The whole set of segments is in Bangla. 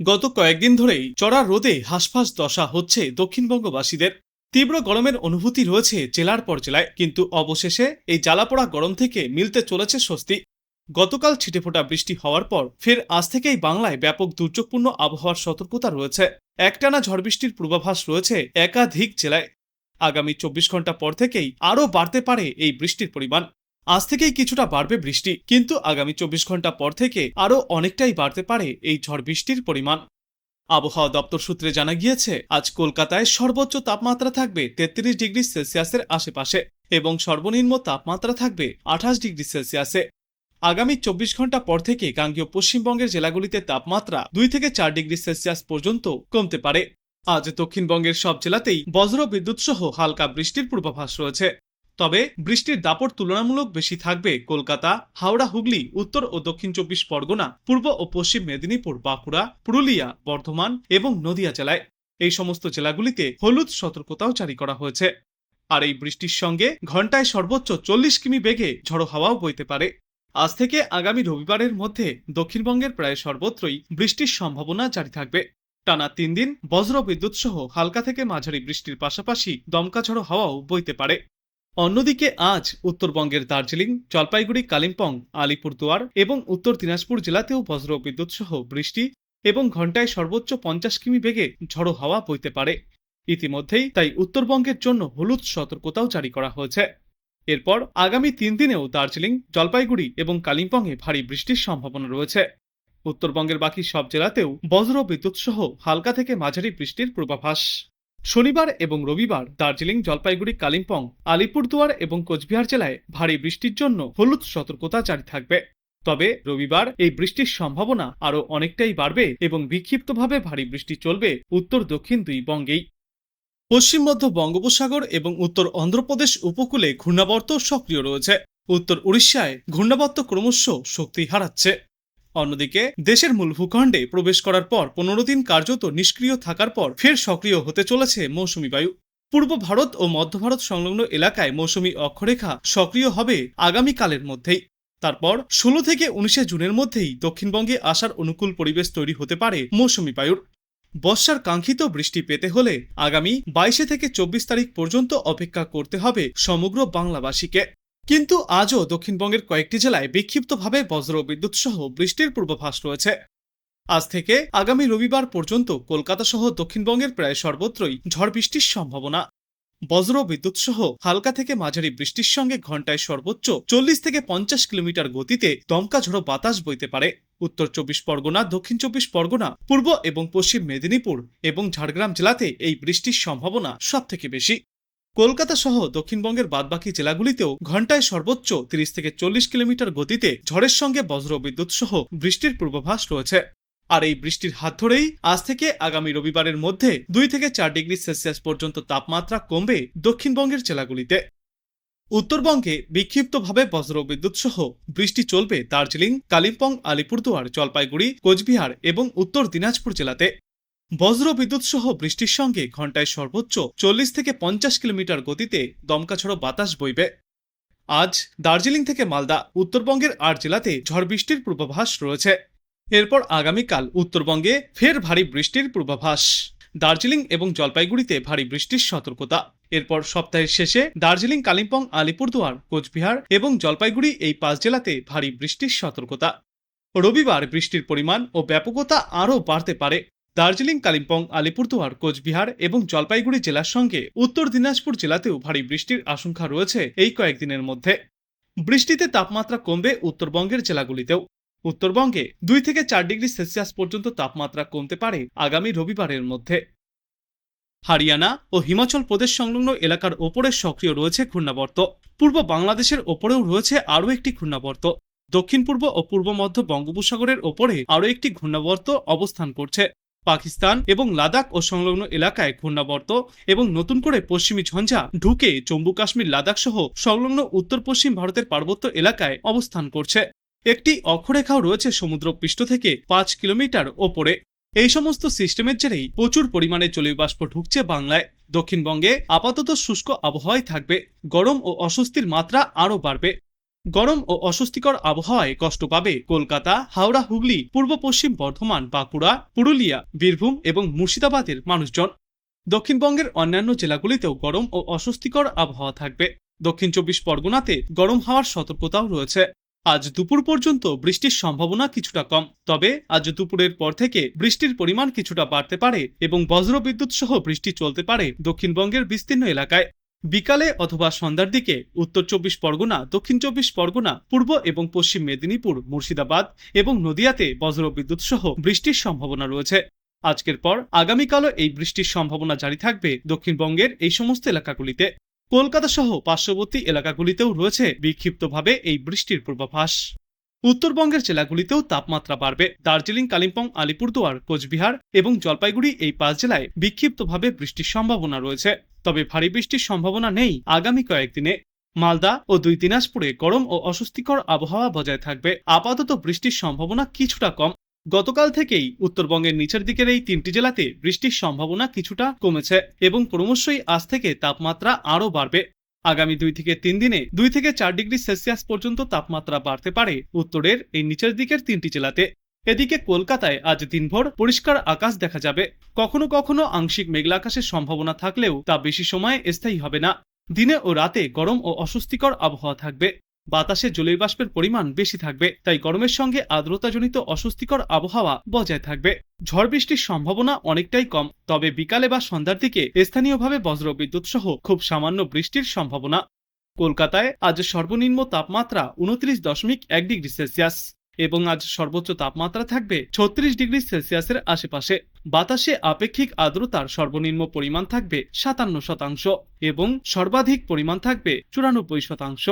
গত কয়েকদিন ধরেই চড়া রোদে হাসফাস দশা হচ্ছে দক্ষিণবঙ্গবাসীদের। তীব্র গরমের অনুভূতি রয়েছে জেলার পর জেলায়, কিন্তু অবশেষে এই জ্বালাপোড়া গরম থেকে মিলতে চলেছে স্বস্তি। গতকাল ছিটেফোঁটা বৃষ্টি হওয়ার পর ফের আজ থেকেই বাংলায় ব্যাপক দুর্যোগপূর্ণ আবহাওয়ার সতর্কতা রয়েছে। একটানা ঝড় বৃষ্টির পূর্বাভাস রয়েছে একাধিক জেলায়। আগামী চব্বিশ ঘণ্টা পর থেকেই আরও বাড়তে পারে এই বৃষ্টির পরিমাণ। আজ থেকেই কিছুটা বাড়বে বৃষ্টি, কিন্তু আগামী চব্বিশ ঘণ্টা পর থেকে আরও অনেকটাই বাড়তে পারে এই ঝড় বৃষ্টির পরিমাণ। আবহাওয়া দপ্তর সূত্রে জানা গিয়েছে, আজ কলকাতায় সর্বোচ্চ তাপমাত্রা থাকবে তেত্রিশ ডিগ্রি সেলসিয়াসের আশেপাশে এবং সর্বনিম্ন তাপমাত্রা থাকবে আঠাশ ডিগ্রি সেলসিয়াসে। আগামী চব্বিশ ঘণ্টা পর থেকে গাঙ্গীয় পশ্চিমবঙ্গের জেলাগুলিতে তাপমাত্রা দুই থেকে চার ডিগ্রি সেলসিয়াস পর্যন্ত কমতে পারে। আজ দক্ষিণবঙ্গের সব জেলাতেই বজ্র বিদ্যুৎ সহ হালকা বৃষ্টির পূর্বাভাস রয়েছে। তবে বৃষ্টির দাপট তুলনামূলক বেশি থাকবে কলকাতা, হাওড়া, হুগলি, উত্তর ও দক্ষিণ চব্বিশ পরগনা, পূর্ব ও পশ্চিম মেদিনীপুর, বাঁকুড়া, পুরুলিয়া, বর্ধমান এবং নদিয়া জেলায়। এই সমস্ত জেলাগুলিতে হলুদ সতর্কতাও জারি করা হয়েছে। আর এই বৃষ্টির সঙ্গে ঘন্টায় সর্বোচ্চ চল্লিশ কিমি বেগে ঝড়ো হাওয়াও বইতে পারে। আজ থেকে আগামী রবিবারের মধ্যে দক্ষিণবঙ্গের প্রায় সর্বত্রই বৃষ্টির সম্ভাবনা জারি থাকবে। টানা তিন দিন বজ্র বিদ্যুৎ সহ হালকা থেকে মাঝারি বৃষ্টির পাশাপাশি দমকা ঝড়ো হাওয়াও বইতে পারে। অন্যদিকে আজ উত্তরবঙ্গের দার্জিলিং, জলপাইগুড়ি, কালিম্পং, আলিপুরদুয়ার এবং উত্তর দিনাজপুর জেলাতেও বজ্র বিদ্যুৎ সহ বৃষ্টি এবং ঘন্টায় সর্বোচ্চ পঞ্চাশ কিমি বেগে ঝড়ো হাওয়া বইতে পারে। ইতিমধ্যেই তাই উত্তরবঙ্গের জন্য হলুদ সতর্কতাও জারি করা হয়েছে। এরপর আগামী তিন দিনেও দার্জিলিং, জলপাইগুড়ি এবং কালিম্পংয়ে ভারী বৃষ্টির সম্ভাবনা রয়েছে। উত্তরবঙ্গের বাকি সব জেলাতেও বজ্র বিদ্যুৎ সহ হালকা থেকে মাঝারি বৃষ্টির পূর্বাভাস। শনিবার এবং রবিবার দার্জিলিং, জলপাইগুড়ি, কালিম্পং, আলিপুরদুয়ার এবং কোচবিহার জেলায় ভারী বৃষ্টির জন্য হলুদ সতর্কতা জারি থাকবে। তবে রবিবার এই বৃষ্টির সম্ভাবনা আরও অনেকটাই বাড়বে এবং বিক্ষিপ্তভাবে ভারী বৃষ্টি চলবে উত্তর দক্ষিণ দুই বঙ্গেই। পশ্চিম মধ্য বঙ্গোপসাগর এবং উত্তর অন্ধ্রপ্রদেশ উপকূলে ঘূর্ণাবর্ত সক্রিয় রয়েছে। উত্তর উড়িষ্যায় ঘূর্ণাবর্ত ক্রমশ শক্তি হারাচ্ছে। অন্যদিকে, দেশের মূল ভূখণ্ডে প্রবেশ করার পর পনেরো দিন কার্যত নিষ্ক্রিয় থাকার পর ফের সক্রিয় হতে চলেছে মৌসুমী বায়ু। পূর্ব ভারত ও মধ্য ভারত সংলগ্ন এলাকায় মৌসুমী অক্ষরেখা সক্রিয় হবে আগামীকালের মধ্যেই। তারপর ষোলো থেকে উনিশে জুনের মধ্যেই দক্ষিণবঙ্গে আসার অনুকূল পরিবেশ তৈরি হতে পারে মৌসুমী বায়ুর। বর্ষার কাঙ্ক্ষিত বৃষ্টি পেতে হলে আগামী বাইশে থেকে চব্বিশ তারিখ পর্যন্ত অপেক্ষা করতে হবে সমগ্র বাংলাবাসীকে। কিন্তু আজও দক্ষিণবঙ্গের কয়েকটি জেলায় বিক্ষিপ্তভাবে বজ্র বিদ্যুৎ সহ বৃষ্টির পূর্বাভাস রয়েছে। আজ থেকে আগামী রবিবার পর্যন্ত কলকাতা সহ দক্ষিণবঙ্গের প্রায় সর্বত্রই ঝড় বৃষ্টির সম্ভাবনা। বজ্র বিদ্যুৎ সহ হালকা থেকে মাঝারি বৃষ্টির সঙ্গে ঘন্টায় সর্বোচ্চ চল্লিশ থেকে পঞ্চাশ কিলোমিটার গতিতে দমকা ঝড়ো বাতাস বইতে পারে। উত্তর চব্বিশ পরগনা, দক্ষিণ চব্বিশ পরগনা, পূর্ব এবং পশ্চিম মেদিনীপুর এবং ঝাড়গ্রাম জেলাতে এই বৃষ্টির সম্ভাবনা সবথেকে বেশি। কলকাতা সহ দক্ষিণবঙ্গের বাদবাকি জেলাগুলিতেও ঘন্টায় সর্বোচ্চ তিরিশ থেকে চল্লিশ কিলোমিটার গতিতে ঝড়ের সঙ্গে বজ্র বিদ্যুৎ সহ বৃষ্টির পূর্বাভাস রয়েছে। আর এই বৃষ্টির হাত ধরেই আজ থেকে আগামী রবিবারের মধ্যে দুই থেকে চার ডিগ্রি সেলসিয়াস পর্যন্ত তাপমাত্রা কমবে দক্ষিণবঙ্গের জেলাগুলিতে। উত্তরবঙ্গে বিক্ষিপ্তভাবে বজ্র বিদ্যুৎ সহ বৃষ্টি চলবে দার্জিলিং, কালিম্পং, আলিপুরদুয়ার, জলপাইগুড়ি, কোচবিহার এবং উত্তর দিনাজপুর জেলাতে। বজ্র বিদ্যুৎ সহ বৃষ্টির সঙ্গে ঘন্টায় সর্বোচ্চ চল্লিশ থেকে পঞ্চাশ কিলোমিটার গতিতে দমকাছড়ো বাতাস বইবে। আজ দার্জিলিং থেকে মালদা, উত্তরবঙ্গের আট জেলাতে ঝড় বৃষ্টির পূর্বাভাস রয়েছে। এরপর আগামীকাল উত্তরবঙ্গে ফের ভারী বৃষ্টির পূর্বাভাস। দার্জিলিং এবং জলপাইগুড়িতে ভারী বৃষ্টির সতর্কতা। এরপর সপ্তাহের শেষে দার্জিলিং, কালিম্পং, আলিপুরদুয়ার, কোচবিহার এবং জলপাইগুড়ি এই পাঁচ জেলাতে ভারী বৃষ্টির সতর্কতা। রবিবার বৃষ্টির পরিমাণ ও ব্যাপকতা আরও বাড়তে পারে। দার্জিলিং, কালিম্পং, আলিপুরদুয়ার, কোচবিহার এবং জলপাইগুড়ি জেলার সঙ্গে উত্তর দিনাজপুর জেলাতেও ভারী বৃষ্টির আশঙ্কা রয়েছে এই কয়েকদিনের মধ্যে। বৃষ্টিতে তাপমাত্রা কমবে উত্তরবঙ্গের জেলাগুলিতেও। উত্তরবঙ্গে দুই থেকে চার ডিগ্রি সেলসিয়াস পর্যন্ত তাপমাত্রা কমতে পারে আগামী রবিবারের মধ্যে। হারিয়ানা ও হিমাচল প্রদেশ সংলগ্ন এলাকার ওপরে সক্রিয় রয়েছে ঘূর্ণাবর্ত। পূর্ব বাংলাদেশের ওপরেও রয়েছে আরও একটি ঘূর্ণাবর্ত। দক্ষিণ পূর্ব ও পূর্ব মধ্য বঙ্গোপসাগরের ওপরে আরও একটি ঘূর্ণাবর্ত অবস্থান করছে। পাকিস্তান এবং লাদাখ ও সংলগ্ন এলাকায় ঘূর্ণাবর্ত এবং নতুন করে পশ্চিমী ঝঞ্ঝা ঢুকে জম্মু কাশ্মীর, লাদাখ সহ সংলগ্ন উত্তর পশ্চিম ভারতের পার্বত্য এলাকায় অবস্থান করছে। একটি অক্ষরেখাও রয়েছে সমুদ্র পৃষ্ঠ থেকে পাঁচ কিলোমিটার ওপরে। এই সমস্ত সিস্টেমের জেরেই প্রচুর পরিমাণে জলীয় বাষ্প ঢুকছে বাংলায়। দক্ষিণবঙ্গে আপাতত শুষ্ক আবহাওয়াই থাকবে। গরম ও অস্বস্তির মাত্রা আরও বাড়বে। গরম ও অস্বস্তিকর আবহাওয়ায় কষ্ট পাবে কলকাতা, হাওড়া, হুগলি, পূর্ব পশ্চিম বর্ধমান, বাঁকুড়া, পুরুলিয়া, বীরভূম এবং মুর্শিদাবাদের মানুষজন। দক্ষিণবঙ্গের অন্যান্য জেলাগুলিতেও গরম ও অস্বস্তিকর আবহাওয়া থাকবে। দক্ষিণ চব্বিশ পরগনাতে গরম হওয়ার সতর্কতাও রয়েছে। আজ দুপুর পর্যন্ত বৃষ্টির সম্ভাবনা কিছুটা কম, তবে আজ দুপুরের পর থেকে বৃষ্টির পরিমাণ কিছুটা বাড়তে পারে এবং বজ্রবিদ্যুৎ সহ বৃষ্টি চলতে পারে দক্ষিণবঙ্গের বিস্তীর্ণ এলাকায়। বিকালে অথবা সন্ধ্যার দিকে উত্তর চব্বিশ পরগনা, দক্ষিণ চব্বিশ পরগনা, পূর্ব এবং পশ্চিম মেদিনীপুর, মুর্শিদাবাদ এবং নদিয়াতে বজ্রবিদ্যুৎ সহ বৃষ্টির সম্ভাবনা রয়েছে। আজকের পর আগামীকালও এই বৃষ্টির সম্ভাবনা জারি থাকবে দক্ষিণবঙ্গের এই সমস্ত এলাকাগুলিতে। কলকাতা সহ পার্শ্ববর্তী এলাকাগুলিতেও রয়েছে বিক্ষিপ্তভাবে এই বৃষ্টির পূর্বাভাস। উত্তরবঙ্গের জেলাগুলিতেও তাপমাত্রা বাড়বে। দার্জিলিং, কালিম্পং, আলিপুরদুয়ার, কোচবিহার এবং জলপাইগুড়ি এই পাঁচ জেলায় বিক্ষিপ্তভাবে বৃষ্টির সম্ভাবনা রয়েছে। তবে ভারী বৃষ্টির সম্ভাবনা নেই আগামী কয়েকদিনে। মালদা ও দুই দিনাজপুরে গরম ও অস্বস্তিকর আবহাওয়া বজায় থাকবে। আপাতত বৃষ্টির সম্ভাবনা কিছুটা কম। গতকাল থেকেই উত্তরবঙ্গের নিচের দিকের এই তিনটি জেলাতে বৃষ্টির সম্ভাবনা কিছুটা কমেছে এবং ক্রমশই আজ থেকে তাপমাত্রা আরও বাড়বে। আগামী দুই থেকে তিন দিনে দুই থেকে চার ডিগ্রি সেলসিয়াস পর্যন্ত তাপমাত্রা বাড়তে পারে উত্তরের এই নিচের দিকের তিনটি জেলাতে। এদিকে কলকাতায় আজ দিনভর পরিষ্কার আকাশ দেখা যাবে। কখনো কখনো আংশিক মেঘলা আকাশের সম্ভাবনা থাকলেও তা বেশি সময় স্থায়ী হবে না। দিনে ও রাতে গরম ও অস্বস্তিকর আবহাওয়া থাকবে। বাতাসে জলীয় বাষ্পের পরিমাণ বেশি থাকবে, তাই গরমের সঙ্গে আর্দ্রতাজনিত অস্বস্তিকর আবহাওয়া বজায় থাকবে। ঝড় বৃষ্টির সম্ভাবনা অনেকটাই কম, তবে বিকালে বা সন্ধ্যার দিকে স্থানীয়ভাবে বজ্রবিদ্যুৎ সহ খুব সামান্য বৃষ্টির সম্ভাবনা। কলকাতায় আজ সর্বনিম্ন তাপমাত্রা উনত্রিশ দশমিক এক ডিগ্রি সেলসিয়াস এবং আজ সর্বোচ্চ তাপমাত্রা থাকবে ছত্রিশ ডিগ্রি সেলসিয়াসের আশেপাশে। বাতাসে আপেক্ষিক আর্দ্রতার সর্বনিম্ন পরিমাণ থাকবে সাতান্ন শতাংশ এবং সর্বাধিক পরিমাণ থাকবে চুরানব্বই শতাংশ।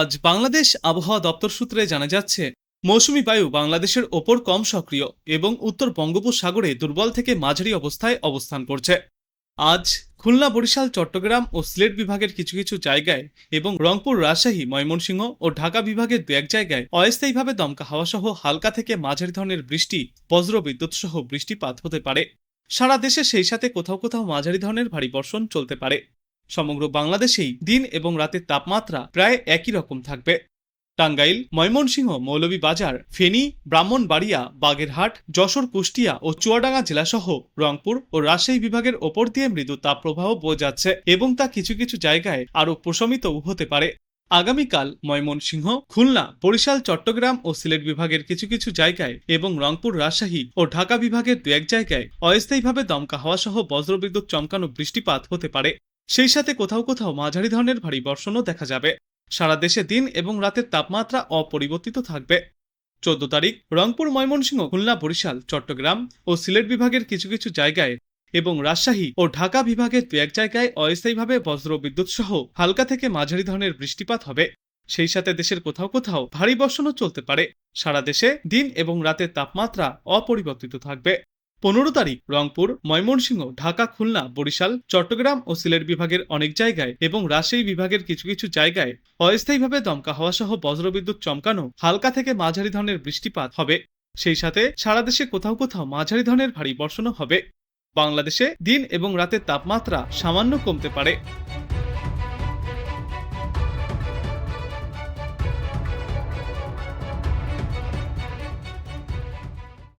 আজ বাংলাদেশ আবহাওয়া দপ্তর সূত্রে জানা যাচ্ছে, মৌসুমি বায়ু বাংলাদেশের ওপর কম সক্রিয় এবং উত্তর বঙ্গোপসাগরে দুর্বল থেকে মাঝারি অবস্থায় অবস্থান করছে। আজ খুলনা, বরিশাল, চট্টগ্রাম ও সিলেট বিভাগের কিছু কিছু জায়গায় এবং রংপুর, রাজশাহী, ময়মনসিংহ ও ঢাকা বিভাগের দু এক জায়গায় অস্থায়ীভাবে দমকা হাওয়া সহ হালকা থেকে মাঝারি ধরনের বৃষ্টি, বজ্র বিদ্যুৎ সহ বৃষ্টিপাত হতে পারে। সারা দেশে সেই সাথে কোথাও কোথাও মাঝারি ধরনের ভারী বর্ষণ চলতে পারে। সমগ্র বাংলাদেশেই দিন এবং রাতের তাপমাত্রা প্রায় একই রকম থাকবে। টাঙ্গাইল, ময়মনসিংহ, মৌলভীবাজার, ফেনী, ব্রাহ্মণবাড়িয়া, বাগেরহাট, যশোর, কুষ্টিয়া ও চুয়াডাঙ্গা জেলাসহ রংপুর ও রাজশাহী বিভাগের ওপর দিয়ে মৃদু তাপপ্রবাহ বয়ে যাচ্ছে এবং তা কিছু কিছু জায়গায় আরও প্রশমিতও হতে পারে। আগামীকাল ময়মনসিংহ, খুলনা, বরিশাল, চট্টগ্রাম ও সিলেট বিভাগের কিছু কিছু জায়গায় এবং রংপুর, রাজশাহী ও ঢাকা বিভাগের দু এক জায়গায় অস্থায়ীভাবে দমকা হাওয়া সহ বজ্রবিদ্যুৎ চমকানো বৃষ্টিপাত হতে পারে। সেই সাথে কোথাও কোথাও মাঝারি ধরনের ভারী বর্ষণও দেখা যাবে। সারা দেশে দিন এবং রাতের তাপমাত্রা অপরিবর্তিত থাকবে। চোদ্দ তারিখ, রংপুর, ময়মনসিংহ, খুলনা, বরিশাল, চট্টগ্রাম ও সিলেট বিভাগের কিছু কিছু জায়গায় এবং রাজশাহী ও ঢাকা বিভাগের দু এক জায়গায় অস্থায়ীভাবে বজ্র বিদ্যুৎ সহ হালকা থেকে মাঝারি ধরনের বৃষ্টিপাত হবে। সেই সাথে দেশের কোথাও কোথাও ভারী বর্ষণও চলতে পারে। সারা দেশে দিন এবং রাতের তাপমাত্রা অপরিবর্তিত থাকবে। পনেরো তারিখ রংপুর, ময়মনসিংহ, ঢাকা, খুলনা, বরিশাল, চট্টগ্রাম ও সিলেট বিভাগের অনেক জায়গায় এবং রাজশাহী বিভাগের কিছু কিছু জায়গায় অস্থায়ীভাবে দমকা হওয়া সহ বজ্রবিদ্যুৎ চমকানো হালকা থেকে মাঝারি ধরনের বৃষ্টিপাত হবে। সেই সাথে সারা দেশে কোথাও কোথাও মাঝারি ধরনের ভারী বর্ষণও হবে। বাংলাদেশে দিন এবং রাতের তাপমাত্রা সামান্য কমতে পারে।